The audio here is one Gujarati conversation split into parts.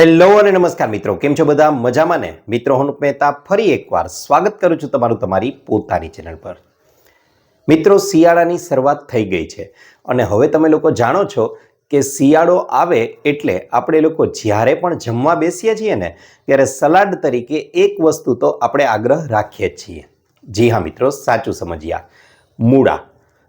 હેલો અને નમસ્કાર મિત્રો, કેમ છો બધા? મજામાં ને? મિત્રો, હું મહેતા ફરી એકવાર સ્વાગત કરું છું તમારું તમારી પોતાની ચેનલ પર. મિત્રો, શિયાળાની શરૂઆત થઈ ગઈ છે અને હવે તમે લોકો જાણો છો કે શિયાળો આવે એટલે આપણે લોકો જ્યારે પણ જમવા બેસીએ છીએ ને, ત્યારે સલાડ તરીકે એક વસ્તુ તો આપણે આગ્રહ રાખીએ જ છીએ. જી હા મિત્રો, સાચું સમજ્યા. મૂળા.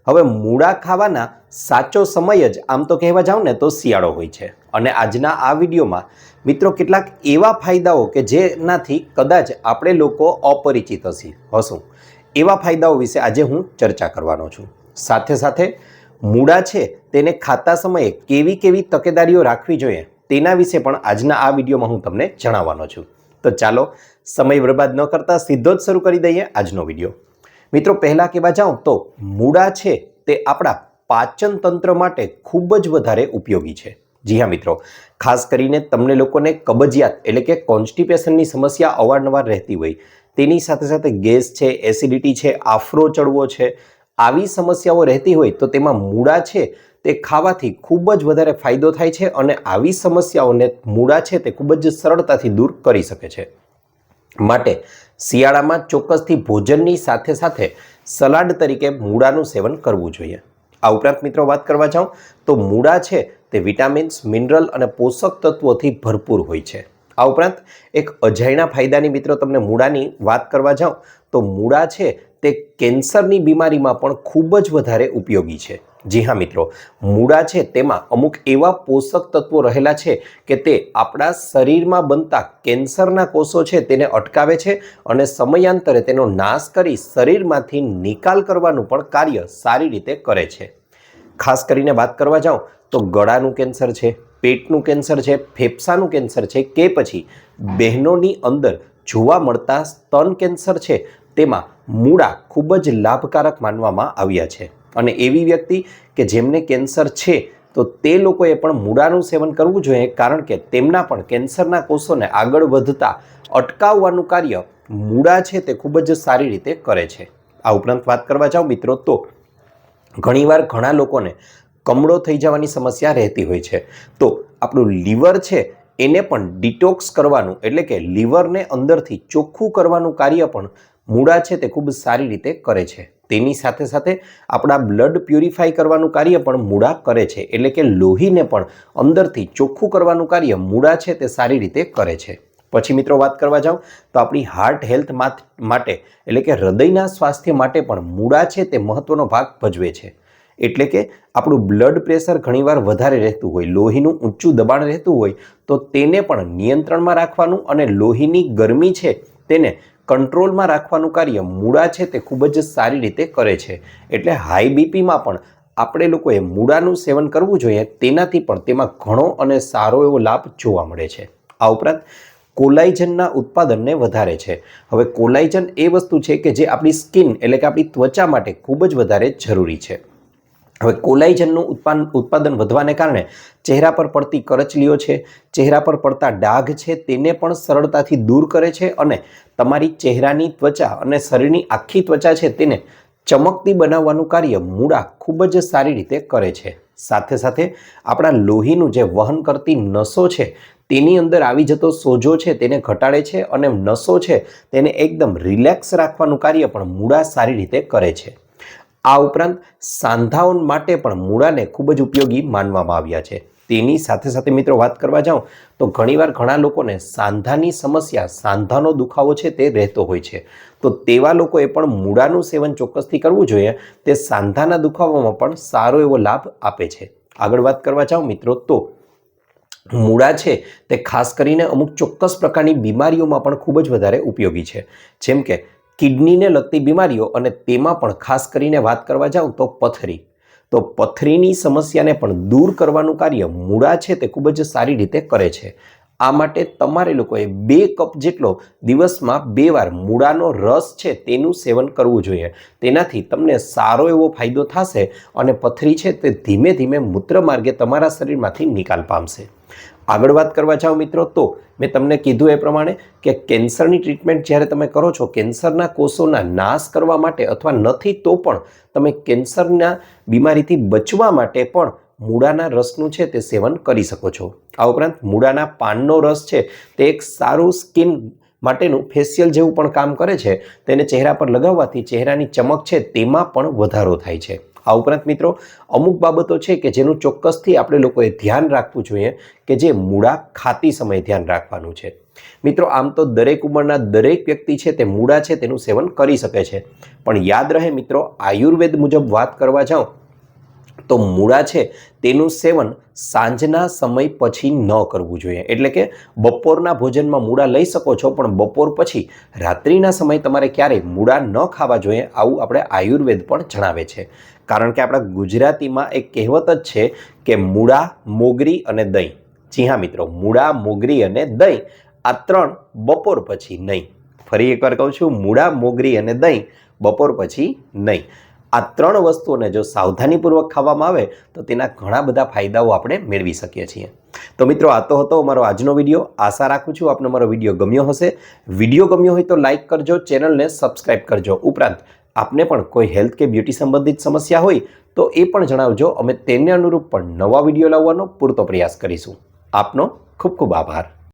હવે મૂળા ખાવાના સાચો સમય જ આમ તો કહેવા જાઉં ને તો શિયાળો હોય છે. અને આજના આ વિડીયોમાં મિત્રો કેટલાક એવા ફાયદાઓ કે જેનાથી કદાચ આપણે લોકો અપરિચિત હશી. હશું એવા ફાયદાઓ વિશે આજે હું ચર્ચા કરવાનો છું. સાથે સાથે મૂળા છે તેને ખાતા સમયે કેવી કેવી તકેદારીઓ રાખવી જોઈએ તેના વિશે પણ આજના આ વિડીયોમાં હું તમને જણાવવાનો છું. તો ચાલો સમય બરબાદ ન કરતા સીધો જ શરૂ કરી દઈએ આજનો વીડિયો. મિત્રો, પહેલાં કહેવા જાઉં તો મૂળા છે તે આપણા પાચન તંત્ર માટે ખૂબ જ વધારે ઉપયોગી છે. જી હા, મિત્રો. ખાસ કરીને તમને લોકોને કબજિયાત એટલે કે કોન્સ્ટિપેશનની સમસ્યા અવારનવાર રહેતી હોય. તેની સાથે સાથે ગેસ છે એસિડિટી છે, આફરો ચડવો છે, આવી સમસ્યાઓ રહેતી હોય તો તેમાં મૂળા છે તે ખાવાથી ખૂબ જ વધારે ફાયદો થાય છે અને આવી સમસ્યાઓને મૂળા છે તે ખૂબ જ સરળતાથી દૂર કરી શકે છે. માટે શિયાળામાં ચોક્કસથી ભોજનની સાથે સાથે સલાડ તરીકે મૂળાનું સેવન કરવું જોઈએ. આ ઉપરાંત મિત્રો વાત કરવા જાઉં તો મૂળા છે તે વિટામિન્સ, મિનરલ અને પોષક તત્વોથી ભરપૂર હોય છે. આ ઉપરાંત એક અજાયણા ફાયદાની મિત્રો તમને મૂળાની વાત કરવા જાઉં તો મૂળા છે તે કેન્સરની બીમારીમાં પણ ખૂબ જ વધારે ઉપયોગી છે. જી હા, મિત્રો. મૂળા છે તેમાં અમુક એવા પોષક તત્વો રહેલા છે કે તે આપણા શરીરમાં બનતા કેન્સરના કોષો છે તેને અટકાવે છે અને સમયાંતરે તેનો નાશ કરી શરીરમાંથી નિકાલ કરવાનું પણ કાર્ય સારી રીતે કરે છે. ખાસ કરીને વાત કરવા જાઉં તો ગળાનું કેન્સર છે, પેટનું કેન્સર છે, ફેફસાનું કેન્સર છે કે પછી બહેનોની અંદર જોવા મળતા સ્તન કેન્સર છે તેમાં મૂળા ખૂબ જ લાભકારક માનવામાં આવ્યા છે. અને એવી વ્યક્તિ કે જેમને કેન્સર છે, તો તે લોકોએ પણ મૂળાનું સેવન કરવું જોઈએ, કારણ કે તેમના પણ કેન્સરના કોષોને આગળ વધતા અટકાવવાનું કાર્ય મૂળા છે તે ખૂબ જ સારી રીતે કરે છે. આ ઉપરાંત વાત કરવા જાઓ મિત્રો, તો ઘણીવાર ઘણા લોકોને કમળો થઈ જવાની સમસ્યા રહેતી હોય છે. તો આપણું લીવર છે, એને પણ ડિટોક્સ કરવાનું, એટલે કે લીવરને અંદરથી ચોખ્ખું કરવાનું કાર્ય પણ મૂળા છે તે ખૂબ સારી રીતે કરે છે. તેની સાથે સાથે આપણા બ્લડ પ્યુરિફાય કરવાનું કાર્ય પણ મૂળા કરે છે. એટલે કે લોહીને પણ અંદરથી ચોખ્ખું કરવાનું કાર્ય મૂળા છે તે સારી રીતે કરે છે. પછી મિત્રો વાત કરવા જાઉં તો આપણી હાર્ટ હેલ્થ માટે એટલે કે હૃદયના સ્વાસ્થ્ય માટે પણ મૂળા છે તે મહત્વનો ભાગ ભજવે છે. એટલે કે આપણું બ્લડ પ્રેશર ઘણીવાર વધારે રહેતું હોય, લોહીનું ઊંચું દબાણ રહેતું હોય, તો તેને પણ નિયંત્રણમાં રાખવાનું અને લોહીની ગરમી છે તેને કંટ્રોલમાં રાખવાનું કાર્ય મૂળા છે તે ખૂબ જ સારી રીતે કરે છે. એટલે હાઈ બીપીમાં પણ આપણે લોકોએ મૂળાનું સેવન કરવું જોઈએ તેનાથી પણ તેમાં ઘણો અને સારો એવો લાભ જોવા મળે છે. આ ઉપરાંત કોલાઇજનના ઉત્પાદનને વધારે છે. હવે કોલાઇજન એ વસ્તુ છે કે જે આપણી સ્કિન એટલે કે આપણી ત્વચા માટે ખૂબ જ વધારે જરૂરી છે. હવે કોલાઇજનનું ઉત્પાદન ઉત્પાદન વધવાને કારણે ચહેરા પર પડતી કરચલીઓ છે, ચહેરા પર પડતા ડાઘ છે, તેને પણ સરળતાથી દૂર કરે છે અને તમારી ચહેરાની ત્વચા અને શરીરની આખી ત્વચા છે તેને ચમકતી બનાવવાનું કાર્ય મૂળા ખૂબ જ સારી રીતે કરે છે. સાથે સાથે આપણા લોહીનું જે વહન કરતી નસો છે, તેની અંદર આવી જતો સોજો છે તેને ઘટાડે છે અને નસો છે તેને એકદમ રિલેક્સ રાખવાનું કાર્ય પણ મૂળા સારી રીતે કરે છે. આ ઉપરાંત સાંધાઓ માટે પણ મૂળાને ખૂબ જ ઉપયોગી માનવામાં આવ્યા છે. તેની સાથે સાથે મિત્રો વાત કરવા જાઉં, તો ઘણીવાર ઘણા લોકોને સાંધાની સમસ્યા, સાંધાનો દુખાવો છે તે રહેતો હોય છે. તો તેવા લોકોએ પણ મૂળાનું સેવન ચોક્કસથી કરવું જોઈએ. તે સાંધાના દુખાવામાં પણ સારો એવો લાભ આપે છે. આગળ વાત કરવા જાઉં મિત્રો, તો મૂળા છે તે ખાસ કરીને અમુક ચોક્કસ પ્રકારની બીમારીઓમાં પણ ખૂબ જ વધારે ઉપયોગી છે. જેમ કે કિડનીને લગતી બીમારીઓ અને તેમાં પણ ખાસ કરીને વાત કરવા જાઉં તો પથરી. તો પથરીની સમસ્યાને પણ દૂર કરવાનું કાર્ય મૂળા છે તે ખૂબ જ સારી રીતે કરે છે. આ માટે તમારે લોકોએ બે કપ જેટલો દિવસમાં બે વાર મૂળાનો રસ છે તેનું સેવન કરવું જોઈએ. તેનાથી તમને સારો એવો ફાયદો થશે અને પથરી છે તે ધીમે ધીમે મૂત્ર માર્ગે તમારા શરીરમાંથી નિકાલ પામશે. આગળ વાત કરવા જાઓ મિત્રો તો મેં તમને કીધું એ પ્રમાણે કે કેન્સરની ટ્રીટમેન્ટ જ્યારે તમે કરો છો, કેન્સરના કોષોના નાશ કરવા માટે અથવા નથી તો પણ તમે કેન્સરના બીમારીથી બચવા માટે પણ મૂળાના રસનું છે તે સેવન કરી શકો છો. આ ઉપરાંત મૂળાના પાનનો રસ છે તે એક સારું સ્કિન માટેનું ફેશિયલ જેવું પણ કામ કરે છે. તેને ચહેરા પર લગાવવાથી ચહેરાની ચમક છે તેમાં પણ વધારો થાય છે. આ ઉપરાંત મિત્રો, અમુક બાબતો છે કે જેનું ચોક્કસથી આપણે લોકોએ ધ્યાન રાખવું જોઈએ કે જે મૂળા ખાતી સમયે ધ્યાન રાખવાનું છે. મિત્રો, આમ તો દરેક ઉંમરના દરેક વ્યક્તિ છે તે મૂળા છે તેનું સેવન કરી શકે છે. પણ યાદ રહે મિત્રો, આયુર્વેદ મુજબ વાત કરવા જાઉં તો મૂળા છે તેનું સેવન સાંજના સમય પછી ન કરવું જોઈએ. એટલે કે બપોરના ભોજનમાં મૂળા લઈ શકો છો, પણ બપોર પછી રાત્રિના સમય તમારે ક્યારેય મૂળા ન ખાવા જોઈએ આવું આપણે આયુર્વેદ પણ જણાવે છે. કારણ કે આપણા ગુજરાતીમાં એક કહેવત જ છે કે મૂળા, મોગરી અને દહીં. જી હા મિત્રો, મૂળા, મોગરી અને દહીં, આ ત્રણ બપોર પછી નહીં. ફરી એકવાર કહું છું, મૂળા, મોગરી અને દહીં બપોર પછી નહીં. આ ત્રણ વસ્તુઓને જો સાવધાનીપૂર્વક ખાવામાં આવે, તો તેના ઘણા બધા ફાયદાઓ આપણે મેળવી શકીએ છીએ. તો મિત્રો, આ તો હતો અમારો આજનો વીડિયો. આશા રાખું છું આપને મારો વીડિયો ગમ્યો હશે. વીડિયો ગમ્યો હોય તો લાઇક કરજો, ચેનલને સબસ્ક્રાઇબ કરજો. ઉપરાંત, આપને પણ કોઈ હેલ્થ કે બ્યુટી સંબંધિત સમસ્યા હોય, તો એ પણ જણાવજો. અમે તેને અનુરૂપ પણ નવા વીડિયો લાવવાનો પૂરતો પ્રયાસ કરીશું. આપનો ખૂબ ખૂબ આભાર.